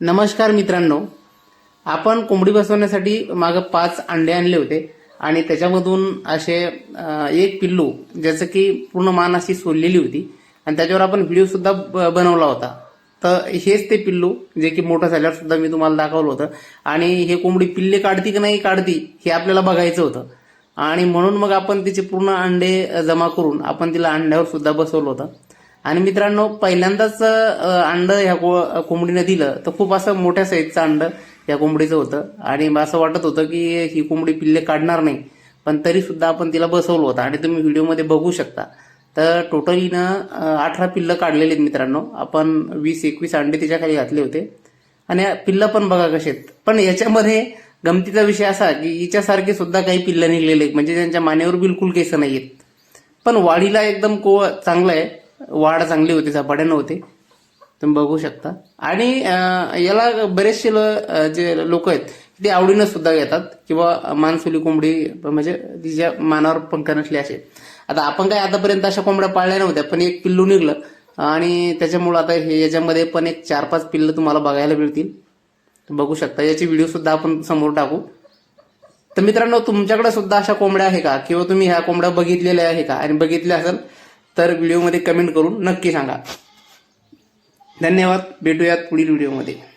नमस्कार मित्रांनो. आपण कोंबडी बसवण्यासाठी मागं पाच अंडे आणले होते आणि त्याच्यामधून असे एक पिल्लू ज्याचं की पूर्ण मान अशी सोललेली होती आणि त्याच्यावर आपण व्हिडिओ सुद्धा ब- बनवला होता. तर हेच ते पिल्लू जे की मोठं झाल्यावर सुद्धा मी तुम्हाला दाखवलं होतं. आणि हे कोंबडी पिल्ले काढती की नाही काढती हे आपल्याला बघायचं होतं. आणि म्हणून मग आपण तिचे पूर्ण अंडे जमा करून आपण तिला अंड्यावर सुद्धा बसवलं होतं. आणि मित्रांनो पहिल्यांदाच अंड ह्या को- कोंबडीनं दिलं तर खूप असं मोठ्या साईजचं अंड या कोंबडीचं होतं. आणि असं वाटत होतं की ही कोंबडी पिल्ले काढणार नाही पण तरी सुद्धा आपण तिला बसवलं होतं. आणि तुम्ही व्हिडिओमध्ये बघू शकता. तर टोटलीनं अठरा पिल्लं काढलेली आहेत मित्रांनो. आपण वीस एकवीस अंडे तिच्या खाली घातले होते. आणि पिल्लं पण बघा कसे आहेत. पण याच्यामध्ये गमतीचा विषय असा की हिच्यासारखे सुद्धा काही पिल्लं निघलेले आहेत. म्हणजे त्यांच्या मानेवर बिलकुल केस नाही आहेत पण वाढीला एकदम को चांगलं आहे. वाढ चांगली होती झपाट्यानं होते. तुम्ही बघू शकता. आणि याला बरेचसे जे लोक आहेत ते आवडीनं सुद्धा घेतात. किंवा मानसुली कोंबडी म्हणजे तिच्या मानावर पंख नसले असे आता आपण काय आतापर्यंत अशा कोंबड्या पाळल्या नव्हत्या पण एक पिल्लू निघलं. आणि त्याच्यामुळं आता हे याच्यामध्ये पण एक चार पाच पिल्लं तुम्हाला बघायला मिळतील. बघू शकता. याचे व्हिडिओ सुद्धा आपण समोर टाकू. तर मित्रांनो तुमच्याकडे सुद्धा अशा कोंबड्या आहे का? किंवा तुम्ही ह्या कोंबड्या बघितलेल्या आहे का? आणि बघितल्या असेल तर व्हिडिओमध्ये कमेंट करून नक्की सांगा. धन्यवाद. भेटूयात पुढील व्हिडिओमध्ये.